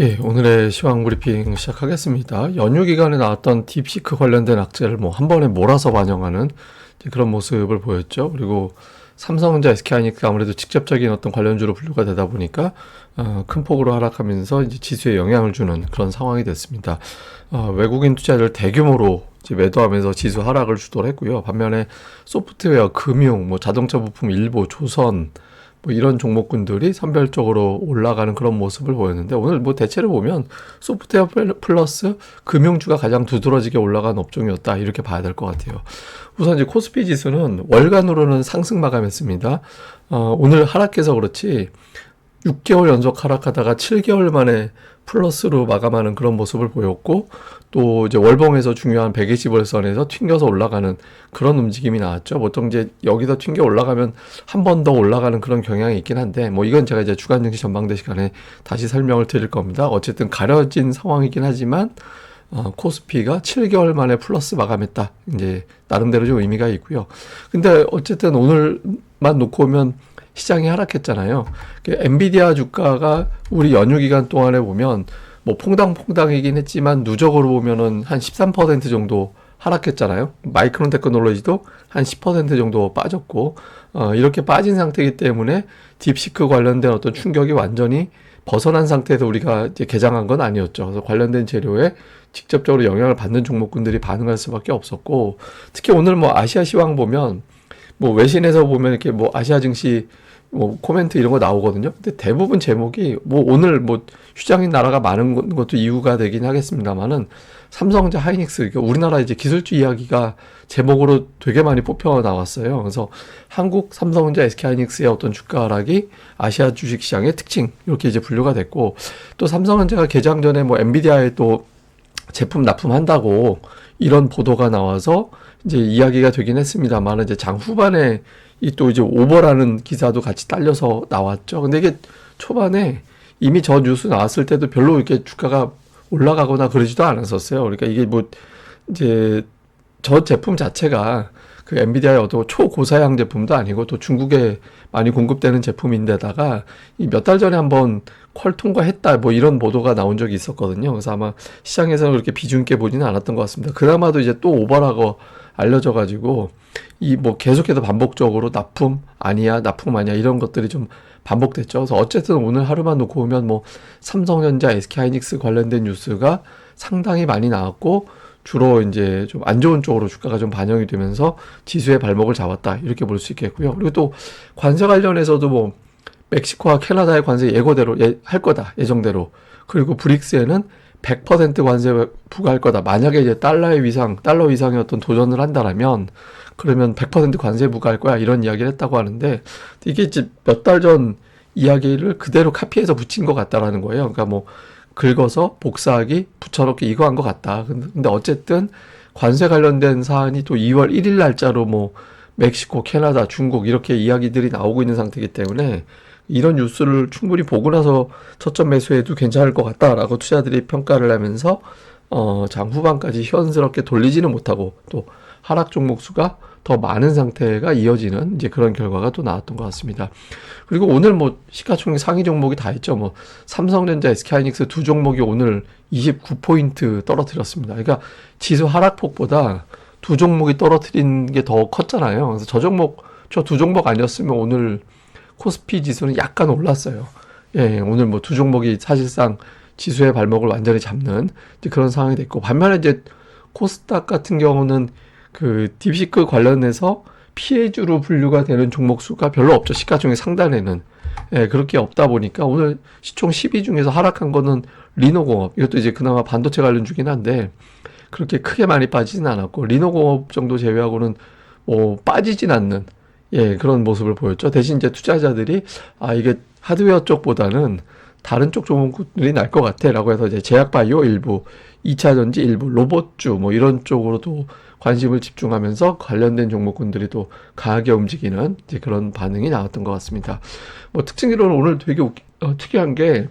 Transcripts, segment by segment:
예, 오늘의 시황 브리핑 시작하겠습니다. 연휴 기간에 나왔던 딥시크 관련된 악재를 뭐 한 번에 몰아서 반영하는 그런 모습을 보였죠. 그리고 삼성전자, SK하이닉스 아무래도 직접적인 어떤 관련주로 분류가 되다 보니까 어, 큰 폭으로 하락하면서 이제 지수에 영향을 주는 그런 상황이 됐습니다. 어, 외국인 투자를 대규모로 매도하면서 지수 하락을 주도했고요. 반면에 소프트웨어, 금융, 뭐 자동차 부품 일부, 조선 뭐 이런 종목군들이 선별적으로 올라가는 그런 모습을 보였는데 오늘 뭐 대체를 보면 소프트웨어 플러스 금융주가 가장 두드러지게 올라간 업종이었다 이렇게 봐야 될 것 같아요. 우선 이제 코스피 지수는 월간으로는 상승 마감했습니다. 어, 오늘 하락해서 그렇지 6개월 연속 하락하다가 7개월 만에 플러스로 마감하는 그런 모습을 보였고 또 이제 월봉에서 중요한 120월선에서 튕겨서 올라가는 그런 움직임이 나왔죠. 보통 이제 여기서 튕겨 올라가면 한 번 더 올라가는 그런 경향이 있긴 한데 뭐 이건 제가 이제 주간 증시 전망대 시간에 다시 설명을 드릴 겁니다. 어쨌든 가려진 상황이긴 하지만 어, 코스피가 7개월 만에 플러스 마감했다. 이제 나름대로 좀 의미가 있고요. 근데 어쨌든 오늘만 놓고 오면 시장이 하락했잖아요. 그 엔비디아 주가가 우리 연휴 기간 동안에 보면 뭐 퐁당퐁당이긴 했지만 누적으로 보면은 한 13% 정도 하락했잖아요. 마이크론 테크놀로지도 한 10% 정도 빠졌고 어, 이렇게 빠진 상태이기 때문에 딥시크 관련된 어떤 충격이 완전히 벗어난 상태에서 우리가 이제 개장한 건 아니었죠. 그래서 관련된 재료에 직접적으로 영향을 받는 종목군들이 반응할 수밖에 없었고 특히 오늘 뭐 아시아 시황 보면 뭐 외신에서 보면 이렇게 뭐 아시아 증시 뭐 코멘트 이런 거 나오거든요. 근데 대부분 제목이 뭐 오늘 뭐 휴장인 나라가 많은 것도 이유가 되긴 하겠습니다만은 삼성전자 하이닉스 우리나라 이제 기술주 이야기가 제목으로 되게 많이 뽑혀 나왔어요. 그래서 한국 삼성전자 SK하이닉스의 어떤 주가 하락이 아시아 주식 시장의 특징 이렇게 이제 분류가 됐고 또 삼성전자가 개장 전에 뭐 엔비디아에 또 제품 납품한다고 이런 보도가 나와서 이제 이야기가 되긴 했습니다만 이제 장 후반에 이 또 이제 오버라는 기사도 같이 딸려서 나왔죠. 근데 이게 초반에 이미 저 뉴스 나왔을 때도 별로 이렇게 주가가 올라가거나 그러지도 않았었어요. 그러니까 이게 뭐 이제 저 제품 자체가 그 엔비디아의 어떤 초고사양 제품도 아니고 또 중국에 많이 공급되는 제품인데다가 이몇달 전에 한번 퀄 통과했다 뭐 이런 보도가 나온 적이 있었거든요. 그래서 아마 시장에서는 그렇게 비중 있게 보지는 않았던 것 같습니다. 그나마도 이제 또 오버라고 알려져 가지고 이 뭐 계속해서 반복적으로 납품 아니야 납품 아니야 이런 것들이 좀 반복됐죠. 그래서 어쨌든 오늘 하루만 놓고 보면 뭐 삼성전자, SK하이닉스 관련된 뉴스가 상당히 많이 나왔고 주로 이제 좀 안 좋은 쪽으로 주가가 좀 반영이 되면서 지수의 발목을 잡았다 이렇게 볼 수 있겠고요. 그리고 또 관세 관련해서도 뭐 멕시코와 캐나다의 관세 예고대로 예, 할 거다 예정대로 그리고 브릭스에는 100% 관세 부과할 거다. 만약에 이제 달러의 위상, 달러 위상의 어떤 도전을 한다라면 그러면 100% 관세 부과할 거야 이런 이야기를 했다고 하는데 이게 이제 몇 달 전 이야기를 그대로 카피해서 붙인 것 같다라는 거예요. 그러니까 뭐 긁어서 복사하기 붙여넣기 이거 한 것 같다. 근데 어쨌든 관세 관련된 사안이 또 2월 1일 날짜로 뭐 멕시코, 캐나다, 중국 이렇게 이야기들이 나오고 있는 상태이기 때문에 이런 뉴스를 충분히 보고 나서 초점 매수해도 괜찮을 것 같다라고 투자들이 평가를 하면서 어, 장 후반까지 현스럽게 돌리지는 못하고 또 하락 종목 수가 더 많은 상태가 이어지는 이제 그런 결과가 또 나왔던 것 같습니다. 그리고 오늘 뭐 시가총액 상위 종목이 다 있죠. 뭐 삼성전자, SK하이닉스 두 종목이 오늘 29포인트 떨어뜨렸습니다. 그러니까 지수 하락폭보다 두 종목이 떨어뜨린 게 더 컸잖아요. 그래서 저 종목, 저 두 종목 아니었으면 오늘 코스피 지수는 약간 올랐어요. 예, 오늘 뭐 두 종목이 사실상 지수의 발목을 완전히 잡는 그런 상황이 됐고 반면에 이제 코스닥 같은 경우는 그 딥시크 관련해서 피해주로 분류가 되는 종목 수가 별로 없죠. 시가총액 상단에는. 예, 그렇게 없다 보니까 오늘 시총 10위 중에서 하락한 거는 리노공업. 이것도 이제 그나마 반도체 관련 주긴 한데 그렇게 크게 많이 빠지진 않았고 리노공업 정도 제외하고는 뭐 빠지진 않는 예, 그런 모습을 보였죠. 대신 이제 투자자들이 아, 이게 하드웨어 쪽보다는 다른 쪽 종목들이 날 것 같아 라고 해서 이제 제약바이오 일부, 2차 전지 일부, 로봇주 뭐 이런 쪽으로도 관심을 집중하면서 관련된 종목군들이 또 강하게 움직이는 그런 반응이 나왔던 것 같습니다. 뭐 특징으로는 오늘 되게 웃기, 어, 특이한 게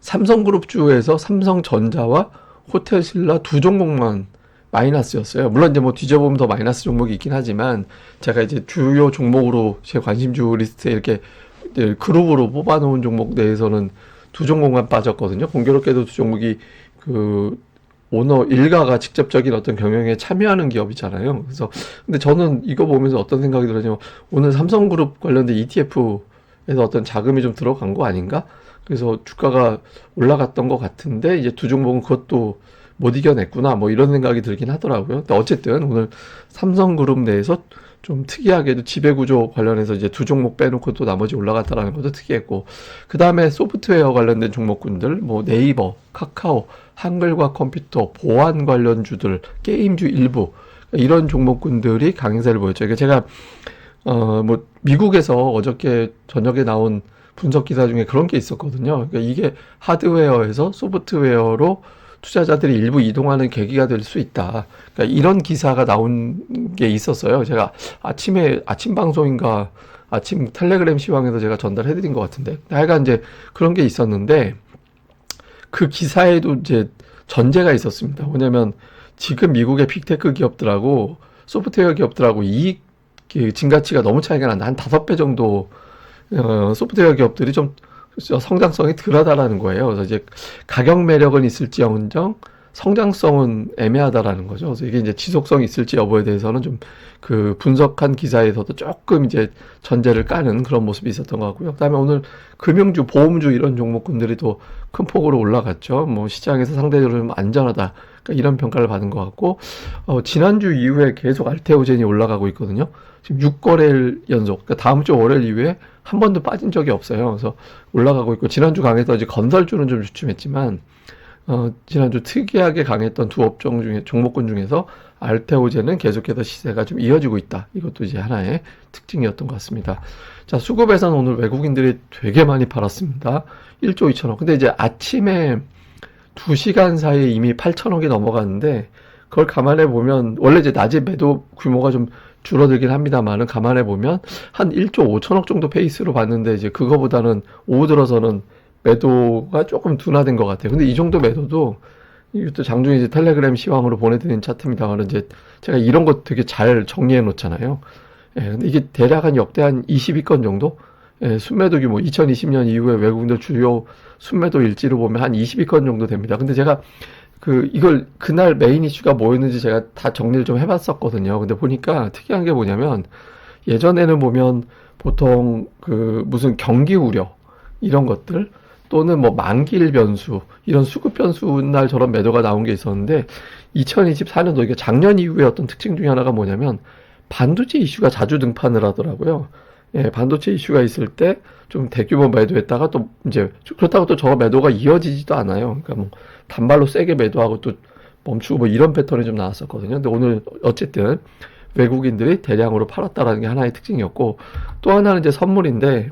삼성그룹 주에서 삼성전자와 호텔신라 두 종목만 마이너스였어요. 물론 이제 뭐 뒤져보면 더 마이너스 종목이 있긴 하지만 제가 이제 주요 종목으로 제 관심주 리스트에 이렇게 그룹으로 뽑아놓은 종목 내에서는 두 종목만 빠졌거든요. 공교롭게도 두 종목이 그 오너 일가가 직접적인 어떤 경영에 참여하는 기업이잖아요. 그래서 근데 저는 이거 보면서 어떤 생각이 들었냐면 오늘 삼성그룹 관련된 ETF에서 어떤 자금이 좀 들어간 거 아닌가? 그래서 주가가 올라갔던 것 같은데 이제 두 종목은 그것도 못 이겨냈구나 뭐 이런 생각이 들긴 하더라고요. 근데 어쨌든 오늘 삼성그룹 내에서 좀 특이하게도 지배구조 관련해서 이제 두 종목 빼놓고 또 나머지 올라갔다라는 것도 특이했고 그 다음에 소프트웨어 관련된 종목군들 뭐 네이버, 카카오, 한글과 컴퓨터, 보안 관련주들, 게임주 일부 이런 종목군들이 강세를 보였죠. 그러니까 제가 어 뭐 미국에서 어저께 저녁에 나온 분석 기사 중에 그런 게 있었거든요. 그러니까 이게 하드웨어에서 소프트웨어로 투자자들이 일부 이동하는 계기가 될 수 있다. 그러니까 이런 기사가 나온 게 있었어요. 제가 아침에 아침 방송인가 아침 텔레그램 시황에서 제가 전달해 드린 것 같은데 하여간 이제 그런 게 있었는데 그 기사에도 이제 전제가 있었습니다. 뭐냐면 지금 미국의 빅테크 기업들하고 소프트웨어 기업들하고 이익 그 증가치가 너무 차이가 난다. 한 다섯 배 정도 어, 소프트웨어 기업들이 좀 성장성이 덜하다라는 거예요. 그래서 이제 가격 매력은 있을지언정 성장성은 애매하다라는 거죠. 그래서 이게 이제 지속성이 있을지 여부에 대해서는 좀 그 분석한 기사에서도 조금 이제 전제를 까는 그런 모습이 있었던 것 같고요. 그다음에 오늘 금융주, 보험주 이런 종목군들이 또 큰 폭으로 올라갔죠. 뭐 시장에서 상대적으로 좀 안전하다. 그러니까 이런 평가를 받은 것 같고 어, 지난주 이후에 계속 알테오젠이 올라가고 있거든요. 지금 6거래일 연속. 그러니까 다음 주 월요일 이후에 한 번도 빠진 적이 없어요. 그래서 올라가고 있고 지난주 강해서 이제 건설주는 좀 주춤했지만 어, 지난주 특이하게 강했던 두 업종 중에 종목군 중에서 알테오제는 계속해서 시세가 좀 이어지고 있다. 이것도 이제 하나의 특징이었던 것 같습니다. 자, 수급에서는 오늘 외국인들이 되게 많이 팔았습니다. 1조 2천억. 근데 이제 아침에 2시간 사이에 이미 8천억이 넘어갔는데 그걸 감안해 보면 원래 이제 낮에 매도 규모가 좀 줄어들긴 합니다만은 감안해 보면 한 1조 5천억 정도 페이스로 봤는데 이제 그거보다는 오후 들어서는 매도가 조금 둔화된 것 같아요. 근데 이 정도 매도도 이것도 장중에 이제 텔레그램 시황으로 보내드린 차트입니다만 이제 제가 이런 것 되게 잘 정리해 놓잖아요. 예, 근데 이게 대략 한 역대 한 22건 정도? 예, 순매도 규모 2020년 이후에 외국인들 주요 순매도 일지로 보면 한 22건 정도 됩니다. 근데 제가 그 이걸 그날 메인 이슈가 뭐였는지 제가 다 정리를 좀 해봤었거든요. 근데 보니까 특이한 게 뭐냐면 예전에는 보면 보통 그 무슨 경기 우려 이런 것들 또는 뭐 만기일 변수 이런 수급 변수 날 저런 매도가 나온 게 있었는데 2024년도 이게 작년 이후에 어떤 특징 중에 하나가 뭐냐면 반도체 이슈가 자주 등판을 하더라고요. 예, 반도체 이슈가 있을 때 좀 대규모 매도했다가 또 이제 그렇다고 또 저 매도가 이어지지도 않아요. 그러니까 뭐 단발로 세게 매도하고 또 멈추고 뭐 이런 패턴이 좀 나왔었거든요. 근데 오늘 어쨌든 외국인들이 대량으로 팔았다라는 게 하나의 특징이었고 또 하나는 이제 선물인데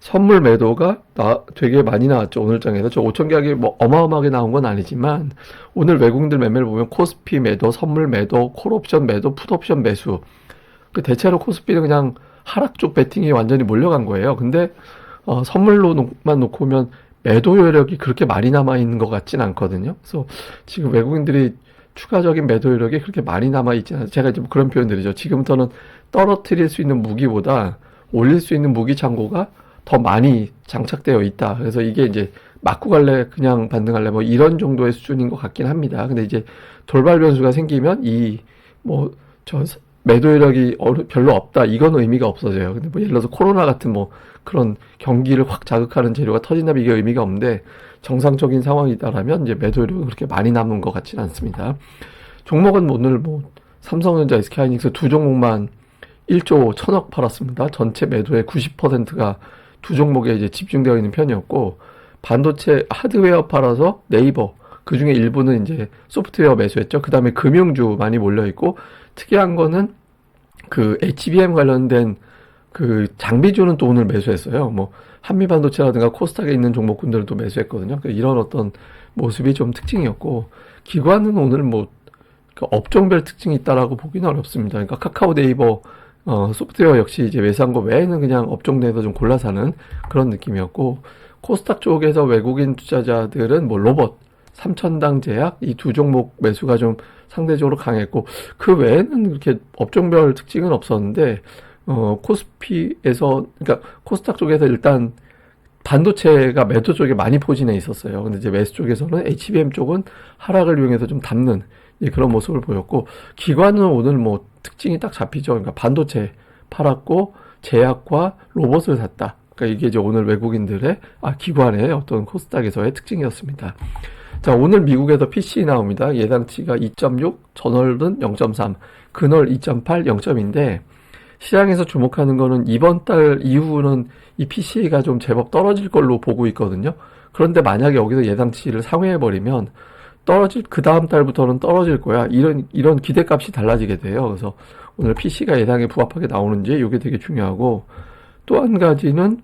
선물 매도가 나 되게 많이 나왔죠. 오늘 장에서 저 5천 계약이 뭐 어마어마하게 나온 건 아니지만 오늘 외국인들 매매를 보면 코스피 매도, 선물 매도, 콜옵션 매도, 풋옵션 매수. 그 대체로 코스피는 그냥 하락 쪽 베팅이 완전히 몰려간 거예요. 근데 어, 선물로만 놓고 보면 매도 여력이 그렇게 많이 남아 있는 것 같진 않거든요. 그래서 지금 외국인들이 추가적인 매도 여력이 그렇게 많이 남아 있지 않아요. 제가 좀 그런 표현들이죠. 지금부터는 떨어뜨릴 수 있는 무기보다 올릴 수 있는 무기 창고가 더 많이 장착되어 있다. 그래서 이게 이제 맞고 갈래, 그냥 반등할래, 뭐 이런 정도의 수준인 것 같긴 합니다. 근데 이제 돌발 변수가 생기면 이, 뭐, 저 매도 여력이 별로 없다. 이건 의미가 없어져요. 근데 뭐 예를 들어서 코로나 같은 뭐 그런 경기를 확 자극하는 재료가 터진다면 이게 의미가 없는데 정상적인 상황이다라면 이제 매도 여력이 그렇게 많이 남은 것 같지는 않습니다. 종목은 오늘 뭐 삼성전자, SK하이닉스 두 종목만 1조 1000억 팔았습니다. 전체 매도의 90%가 두 종목에 이제 집중되어 있는 편이었고 반도체 하드웨어 팔아서 네이버 그 중에 일부는 이제 소프트웨어 매수했죠. 그 다음에 금융주 많이 몰려 있고 특이한 거는 그 HBM 관련된 그 장비주는 또 오늘 매수했어요. 뭐 한미 반도체라든가 코스닥에 있는 종목군들도 매수했거든요. 그러니까 이런 어떤 모습이 좀 특징이었고 기관은 오늘 뭐그 업종별 특징이 있다라고 보기는 어렵습니다. 그러니까 카카오 네이버 어, 소프트웨어 역시 이제 외상거 외에는 그냥 업종 내에서 좀 골라 사는 그런 느낌이었고 코스닥 쪽에서 외국인 투자자들은 뭐 로봇, 삼천당 제약 이 두 종목 매수가 좀 상대적으로 강했고 그 외에는 그렇게 업종별 특징은 없었는데 어 코스피에서 그러니까 코스닥 쪽에서 일단 반도체가 매도 쪽에 많이 포진해 있었어요. 근데 이제 매수 쪽에서는 HBM 쪽은 하락을 이용해서 좀 담는 예, 그런 모습을 보였고 기관은 오늘 뭐 특징이 딱 잡히죠. 그러니까 반도체 팔았고 제약과 로봇을 샀다. 그러니까 이게 이제 오늘 외국인들의 아 기관의 어떤 코스닥에서의 특징이었습니다. 자, 오늘 미국에서 PC 나옵니다. 예상치가 2.6, 전월은 0.3, 근월 2.8, 0.인데 시장에서 주목하는 거는 이번 달 이후는 이 PC가 좀 제법 떨어질 걸로 보고 있거든요. 그런데 만약에 여기서 예상치를 상회해 버리면 떨어질 그 다음 달부터는 떨어질 거야. 이런 이런 기대값이 달라지게 돼요. 그래서 오늘 PC가 예상에 부합하게 나오는지 이게 되게 중요하고 또 한 가지는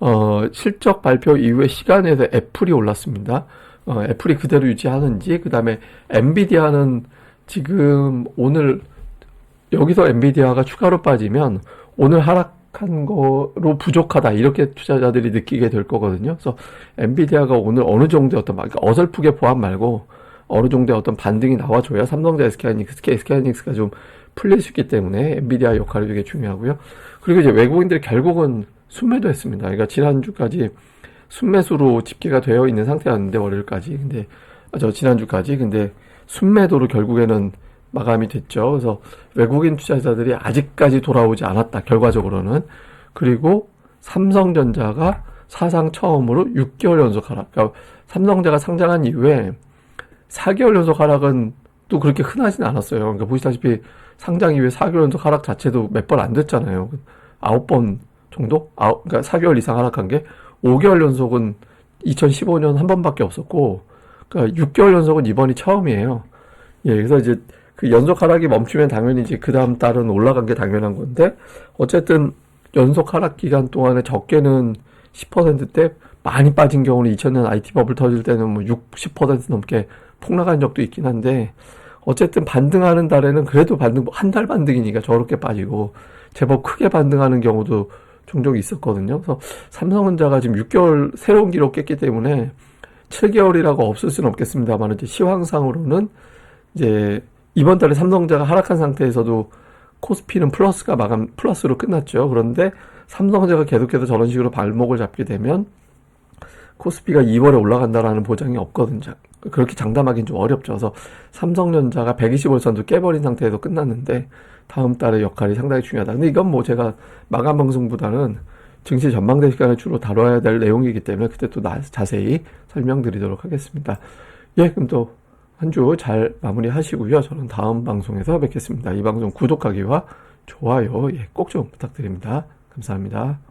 어, 실적 발표 이후에 시간에서 애플이 올랐습니다. 어, 애플이 그대로 유지하는지 그 다음에 엔비디아는 지금 오늘 여기서 엔비디아가 추가로 빠지면 오늘 하락 한 거로 부족하다 이렇게 투자자들이 느끼게 될 거거든요. 그래서 엔비디아가 오늘 어느 정도의 어떤 막 그러니까 어설프게 보합 말고 어느 정도의 어떤 반등이 나와줘야 삼성자 SK하이닉스, SK하이닉스가 좀 풀릴 수 있기 때문에 엔비디아 역할이 되게 중요하고요. 그리고 이제 외국인들이 결국은 순매도 했습니다. 그러니까 지난주까지 순매수로 집계가 되어 있는 상태였는데 월요일까지 근데 아, 저 지난주까지 근데 순매도로 결국에는 마감이 됐죠. 그래서 외국인 투자자들이 아직까지 돌아오지 않았다. 결과적으로는 그리고 삼성전자가 사상 처음으로 6개월 연속 하락. 그러니까 삼성자가 상장한 이후에 4개월 연속 하락은 또 그렇게 흔하진 않았어요. 그러니까 보시다시피 상장 이후에 4개월 연속 하락 자체도 몇 번 안 됐잖아요. 9번 정도? 아홉, 그러니까 4개월 이상 하락한 게 5개월 연속은 2015년 한 번밖에 없었고, 그러니까 6개월 연속은 이번이 처음이에요. 예, 그래서 이제 그 연속 하락이 멈추면 당연히 이제 그 다음 달은 올라간 게 당연한 건데, 어쨌든 연속 하락 기간 동안에 적게는 10%대 많이 빠진 경우는 2000년 IT 버블 터질 때는 뭐 60% 넘게 폭락한 적도 있긴 한데, 어쨌든 반등하는 달에는 그래도 반등, 한 달 반등이니까 저렇게 빠지고, 제법 크게 반등하는 경우도 종종 있었거든요. 그래서 삼성전자가 지금 6개월 새로운 기록 깼기 때문에 7개월이라고 없을 수는 없겠습니다만 이제 시황상으로는 이제 이번 달에 삼성전자가 하락한 상태에서도 코스피는 플러스가 마감 플러스로 끝났죠. 그런데 삼성전자가 계속해서 저런 식으로 발목을 잡게 되면 코스피가 2월에 올라간다라는 보장이 없거든요. 그렇게 장담하기는 좀 어렵죠. 그래서 삼성전자가 125선도 깨버린 상태에서 끝났는데 다음 달의 역할이 상당히 중요하다. 근데 이건 뭐 제가 마감 방송보다는 증시 전망대 시간에 주로 다뤄야 될 내용이기 때문에 그때 또 나, 자세히 설명드리도록 하겠습니다. 예, 그럼 또 한 주 잘 마무리 하시고요. 저는 다음 방송에서 뵙겠습니다. 이 방송 구독하기와 좋아요 예, 꼭 좀 부탁드립니다. 감사합니다.